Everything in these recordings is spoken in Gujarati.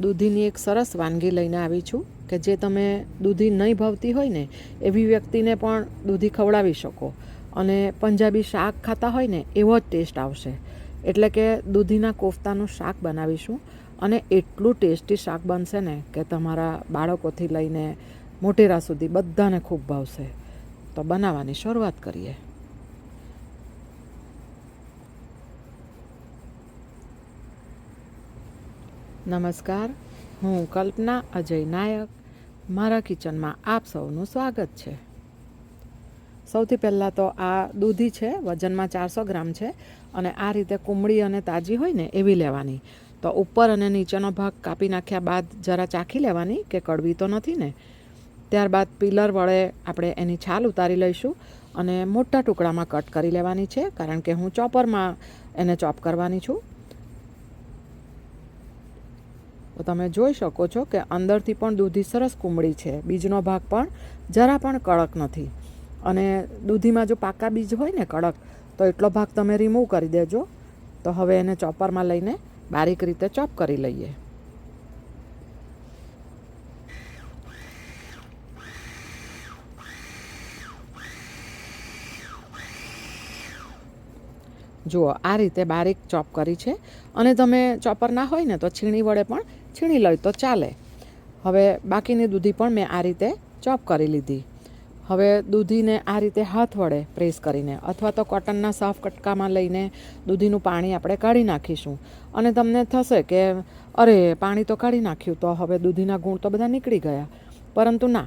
દૂધીની એક સરસ વાનગી લઈને આવી છું કે જે તમે દૂધી નહીં ભાવતી હોય ને, એવી વ્યક્તિને પણ દૂધી ખવડાવી શકો. અને પંજાબી શાક ખાતા હોય ને, એવો જ ટેસ્ટ આવશે. એટલે કે દૂધીના કોફતાનું શાક બનાવીશું અને એટલું ટેસ્ટી શાક બનશે ને કે તમારા બાળકોથી લઈને મોટેરા સુધી બધાને ખૂબ ભાવશે. તો બનાવવાની શરૂઆત કરીએ. નમસ્કાર, હું કલ્પના અજય નાયક. મારા કિચનમાં આપ સૌનું સ્વાગત છે. સૌથી પહેલાં તો આ દૂધી છે, વજનમાં ચારસો ગ્રામ છે અને આ રીતે કુમળી અને તાજી હોય ને એવી લેવાની. તો ઉપર અને નીચેનો ભાગ કાપી નાખ્યા બાદ જરા ચાખી લેવાની કે કડવી તો નથી ને? ત્યારબાદ પિલર વડે આપણે એની છાલ ઉતારી લઈશું અને મોટા ટુકડામાં કટ કરી લેવાની છે, કારણ કે હું ચોપરમાં એને ચોપ કરવાની છું. તો તમે જોઈ શકો છો કે અંદરથી પણ દૂધી સરસ કુમળી છે. બીજનો ભાગ પણ જરા પણ કડક નથી. અને દૂધીમાં જો પાકા બીજ હોય ને કડક, તો એટલો ભાગ તમે રિમૂવ કરી દેજો. તો હવે એને ચોપરમાં લઈને બારીક રીતે ચોપ કરી લઈએ. જુઓ, આ રીતે બારીક ચોપ કરી છે. અને તમે ચોપર ના હોય ને તો છીણી વડે પણ છીણી લઈ તો ચાલે. હવે બાકીની દૂધી પણ મેં આ રીતે ચોપ કરી લીધી. હવે દૂધીને આ રીતે હાથ વડે પ્રેસ કરીને અથવા તો કોટનના સાફ કટકામાં લઈને દૂધીનું પાણી આપણે કાઢી નાખીશું. અને તમને થશે કે, અરે, પાણી તો કાઢી નાખ્યું તો હવે દૂધીના ગુણ તો બધા નીકળી ગયા. પરંતુ ના,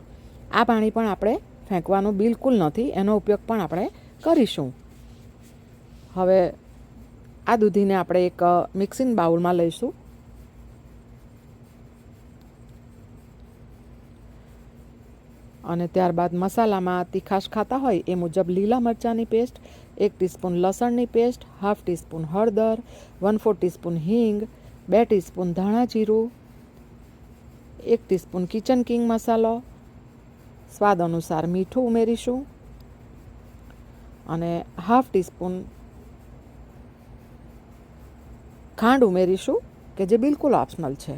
આ પાણી પણ આપણે ફેંકવાનું બિલકુલ નથી, એનો ઉપયોગ પણ આપણે કરીશું. હવે આ દૂધીને આપણે એક મિક્સિંગ બાઉલમાં લઈશું. અને ત્યારબાદ મસાલામાં તીખાશ ખાતા હોય એ મુજબ લીલા મરચાંની પેસ્ટ, એક ટીસ્પૂન લસણની પેસ્ટ, હાફ ટીસ્પૂન હળદર, વન ફોર ટીસ્પૂન હિંગ, બે ટીસ્પૂન ધાણા જીરું, એક ટીસ્પૂન કિચન કિંગ મસાલો. સ્વાદ અનુસાર મીઠું ઉમેરીશું અને હાફ ટીસ્પૂન ખાંડ ઉમેરીશું, કે જે બિલકુલ ઓપ્શનલ છે.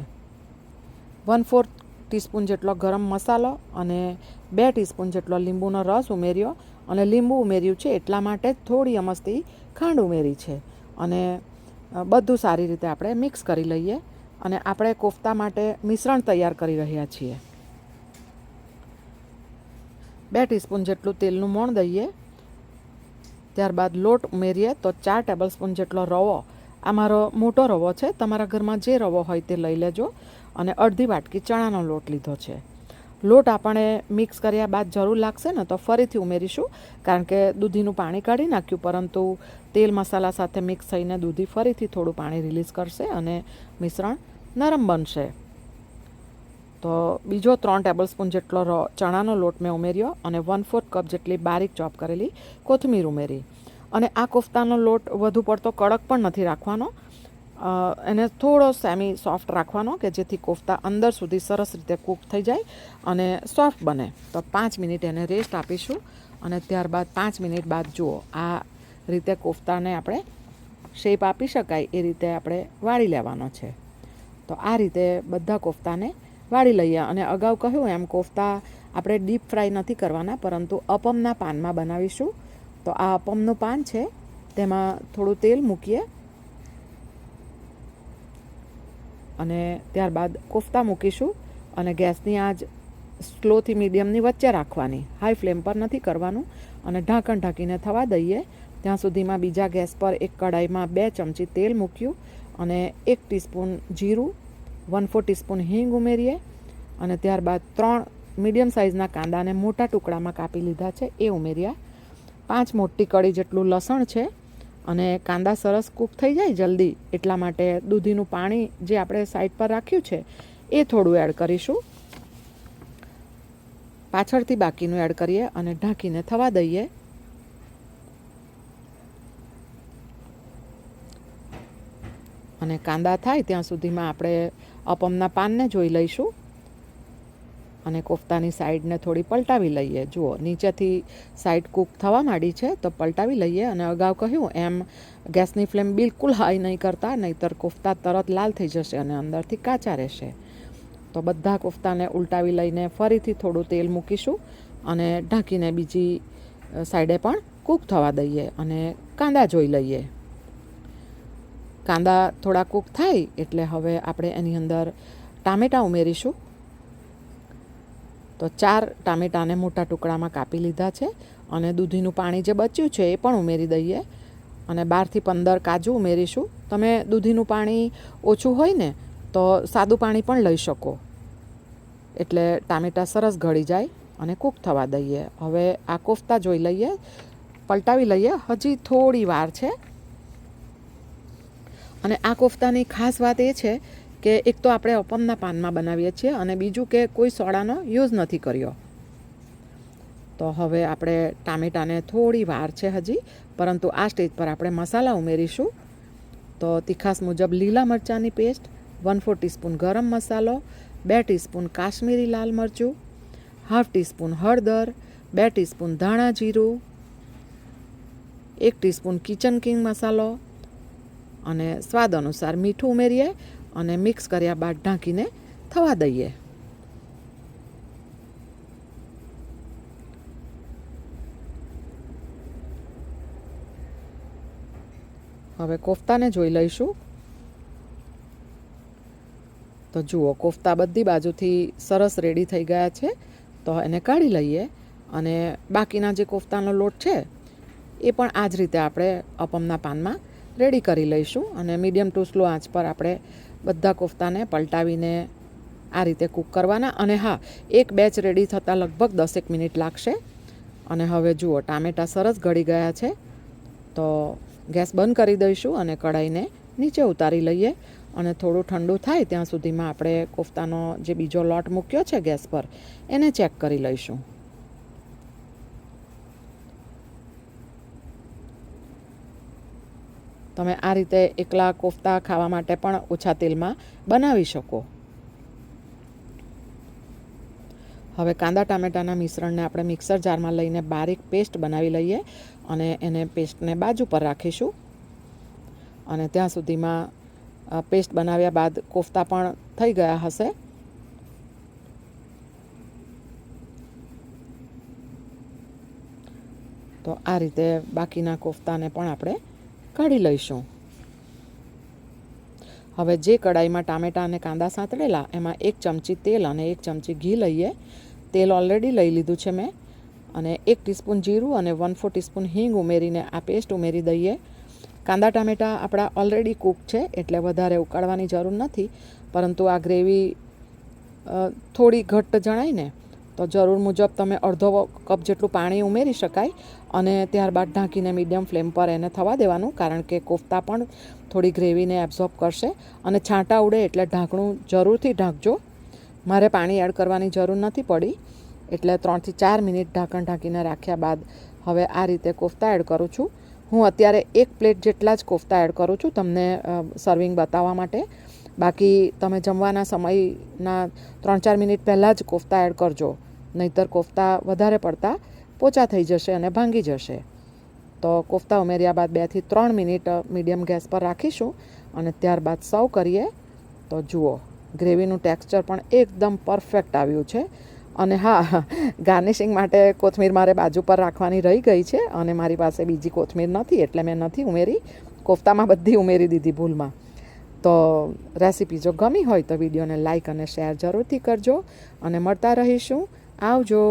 વન ફોર્થ ટીસ્પૂન જેટલો ગરમ મસાલો અને બે ટીસ્પૂન જેટલો લીંબુનો રસ ઉમેર્યો. અને લીંબુ ઉમેર્યું છે એટલા માટે થોડી અમસ્તી ખાંડ ઉમેરી છે. અને બધું સારી રીતે આપણે મિક્સ કરી લઈએ અને આપણે કોફતા માટે મિશ્રણ તૈયાર કરી રહ્યા છીએ. બે ટીસ્પૂન જેટલું તેલનું મોણ દઈએ. ત્યારબાદ લોટ ઉમેરીએ તો ચાર ટેબલ સ્પૂન જેટલો રવો. આ મારો મોટો રવો છે. તમારા ઘરમાં જે રવો હોય તે લઈ લેજો. અને અડધી વાટકી ચણાનો લોટ લીધો છે. લોટ આપણે મિક્સ કર્યા બાદ જરૂર લાગશે ને તો ફરીથી ઉમેરીશું, કારણ કે દૂધીનું પાણી કાઢી નાખ્યું, પરંતુ તેલ મસાલા સાથે મિક્સ થઈને દૂધી ફરીથી થોડું પાણી રિલીઝ કરશે અને મિશ્રણ નરમ બનશે. તો બીજો ત્રણ ટેબલ સ્પૂન જેટલો ચણાનો લોટ મેં ઉમેર્યો અને વન ફોર્થ કપ જેટલી બારીક ચોપ કરેલી કોથમીર ઉમેરી. અને આ કોફતાનો લોટ વધુ પડતો કડક પણ નથી રાખવાનો એને થોડો સેમી સોફ્ટ રાખવાનો કે જેથી કોફતા અંદર સુધી સરસ રીતે કૂક થઈ જાય અને સોફ્ટ બને. તો પાંચ મિનિટ એને રેસ્ટ આપીશું અને ત્યારબાદ પાંચ મિનિટ બાદ જુઓ, આ રીતે કોફતાને આપણે શેપ આપી શકાય એ રીતે આપણે વાળી લેવાનો છે. તો આ રીતે બધા કોફતાને વાળી લઈએ અને અગાઉ કહ્યું એમ કોફતા આપણે ડીપ ફ્રાય નથી કરવાના, પરંતુ અપમના પાનમાં બનાવીશું. તો આ અપમનું પાન છે, તેમાં થોડું તેલ મૂકીએ અને ત્યારબાદ કોફતા મૂકીશું અને ગેસની આજ સ્લોથી મીડિયમની વચ્ચે રાખવાની. હાઈ ફ્લેમ પર નથી કરવાનું અને ઢાંકણ ઢાંકીને થવા દઈએ. ત્યાં સુધીમાં બીજા ગેસ પર એક કડાઈમાં બે ચમચી તેલ મૂક્યું અને એક ટીસ્પૂન જીરું વન ફોર ટીસ્પૂન હિંગ ઉમેરીએ અને ત્યારબાદ ત્રણ મીડિયમ સાઇઝના કાંદાને મોટા ટુકડામાં કાપી લીધા છે, એ ઉમેર્યા. પાંચ મોટી કળી જેટલું લસણ છે અને કાંદા સરસ કૂક થઈ જાય જલ્દી એટલા માટે દૂધીનું પાણી જે આપણે સાઈડ પર રાખ્યું છે, એ થોડું એડ કરીશું. પાછળથી બાકીનું એડ કરીએ અને ઢાંકીને થવા દઈએ. અને કાંદા થાય ત્યાં સુધીમાં આપણે અપમના પાનને જોઈ લઈશું. અને કોફતાની સાઈડને થોડી પલટાવી લઈએ. જુઓ, નીચેથી સાઈડ કૂક થવા માંડી છે, તો પલટાવી લઈએ અને અગાઉ કહ્યું એમ, ગેસની ફ્લેમ બિલકુલ હાઈ નહીં કરતા, નહીંતર કોફતા તરત લાલ થઈ જશે અને અંદરથી કાચા રહેશે. તો બધા કોફતાને ઉલટાવી લઈને ફરીથી થોડું તેલ મૂકીશું અને ઢાંકીને બીજી સાઈડે પણ કૂક થવા દઈએ અને કાંદા જોઈ લઈએ. કાંદા થોડા કૂક થાય એટલે હવે આપણે એની અંદર ટામેટાં ઉમેરીશું. તો ચાર ટામેટાને મોટા ટુકડામાં કાપી લીધા છે અને દૂધીનું પાણી જે બચ્યું છે એ પણ ઉમેરી દઈએ અને બારથી પંદર કાજુ ઉમેરીશું. તમે દૂધીનું પાણી ઓછું હોય ને તો સાદું પાણી પણ લઈ શકો. એટલે ટામેટાં સરસ ગળી જાય અને કૂક થવા દઈએ. હવે આ કોફતા જોઈ લઈએ, પલટાવી લઈએ. હજી થોડી વાર છે. અને આ કોફતાની ખાસ વાત એ છે કે એક તો આપણે અપમના પાનમાં બનાવીએ છીએ અને બીજું કે કોઈ સોડાનો યુઝ નથી કર્યો. તો હવે આપણે ટામેટાને થોડી વાર છે હજી, પરંતુ આ સ્ટેજ પર આપણે મસાલા ઉમેરીશું. તો તીખાસ મુજબ લીલા મરચાંની પેસ્ટ, વન ફોર ટીસ્પૂન ગરમ મસાલો, બે ટીસ્પૂન કાશ્મીરી લાલ મરચું, હાફ ટીસ્પૂન હળદર, બે ટીસ્પૂન ધાણા જીરું, એક ટીસ્પૂન કિચન કિંગ મસાલો અને સ્વાદ અનુસાર મીઠું ઉમેરીએ. અને મિક્સ કર્યા બાદ ઢાંકીને થવા દઈએ. હવે કોફતાને જોઈ લઈશું. તો જુઓ, કોફતા બધી બાજુથી સરસ રેડી થઈ ગયા છે. તો એને કાઢી લઈએ અને બાકીના જે કોફતાનો લોટ છે, એ પણ આ જ રીતે આપણે અપમના પાનમાં રેડી કરી લઈશું અને મીડિયમ ટુ સ્લો આંચ પર આપણે બધા કોફતાને પલટાવીને આ રીતે કૂક કરવાના અને હા, એક બેચ રેડી થતાં લગભગ દસેક મિનિટ લાગશે. અને હવે જુઓ, ટામેટાં સરસ ગળી ગયા છે. તો ગેસ બંધ કરી દઈશું અને કઢાઈને નીચે ઉતારી લઈએ. અને થોડું ઠંડુ થાય ત્યાં સુધીમાં આપણે કોફતાનો જે બીજો લોટ મૂક્યો છે ગેસ પર, એને ચેક કરી લઈશું. તમે આ રીતે એકલા કોફતા ખાવા માટે પણ ઓછા તેલમાં બનાવી શકો. હવે કાંદા ટામેટાના મિશ્રણને આપણે મિક્સર જારમાં લઈને બારીક પેસ્ટ બનાવી લઈએ અને એને પેસ્ટને બાજુ પર રાખીશું. અને ત્યાં સુધીમાં પેસ્ટ બનાવ્યા બાદ કોફતા પણ થઈ ગયા હશે. તો આ રીતે બાકીના કોફતાને પણ આપણે કાઢી લઈશું. હવે જે કડાઈમાં ટામેટાં અને કાંદા સાંતળેલા, એમાં એક ચમચી તેલ અને એક ચમચી ઘી લઈએ. તેલ ઓલરેડી લઈ લીધું છે મેં. અને એક ટીસ્પૂન જીરું અને વન ફોર ટીસ્પૂન હિંગ ઉમેરીને આ પેસ્ટ ઉમેરી દઈએ. કાંદા ટામેટાં આપણા ઓલરેડી કૂક છે, એટલે વધારે ઉકાળવાની જરૂર નથી. પરંતુ આ ગ્રેવી થોડી ઘટ્ટ જણાય ને તો જરૂર મુજબ તમે અડધો કપ જેટલું પાણી ઉમેરી શકાય અને ત્યારબાદ ઢાંકીને મીડિયમ ફ્લેમ પર એને થવા દેવાનું, કારણ કે કોફતા પણ થોડી ગ્રેવીને એબ્ઝોર્બ કરશે અને છાંટા ઉડે એટલે ઢાંકણું જરૂરથી ઢાંકજો. મારે પાણી એડ કરવાની જરૂર નથી પડી, એટલે ત્રણથી ચાર મિનિટ ઢાંકણ ઢાંકીને રાખ્યા બાદ હવે આ રીતે કોફતા એડ કરું છું. હું અત્યારે એક પ્લેટ જેટલા જ કોફતા એડ કરું છું તમને સર્વિંગ બતાવવા માટે. બાકી તમે જમવાના સમયના ત્રણ ચાર મિનિટ પહેલાં જ કોફતા એડ કરજો. નહીતર કોફતા વધારે પડતા પોચા થઈ જશે અને ભાંગી જશે. તો કોફતા ઉમેર્યા બાદ બેથી ત્રણ મિનિટ મીડિયમ ગેસ પર રાખીશું અને ત્યારબાદ સર્વ કરીએ. તો જુઓ, ગ્રેવીનું ટેક્સચર પણ એકદમ પરફેક્ટ આવ્યું છે. અને હા, ગાર્નિશિંગ માટે કોથમીર મારે બાજુ પર રાખવાની રહી ગઈ છે અને મારી પાસે બીજી કોથમીર નથી એટલે મેં નથી ઉમેરી. કોફતામાં બધી ઉમેરી દીધી ભૂલમાં. તો રેસીપી જો ગમી હોય તો વિડીયોને લાઇક અને શેર જરૂરથી કરજો. અને મળતા રહીશું. આવજો.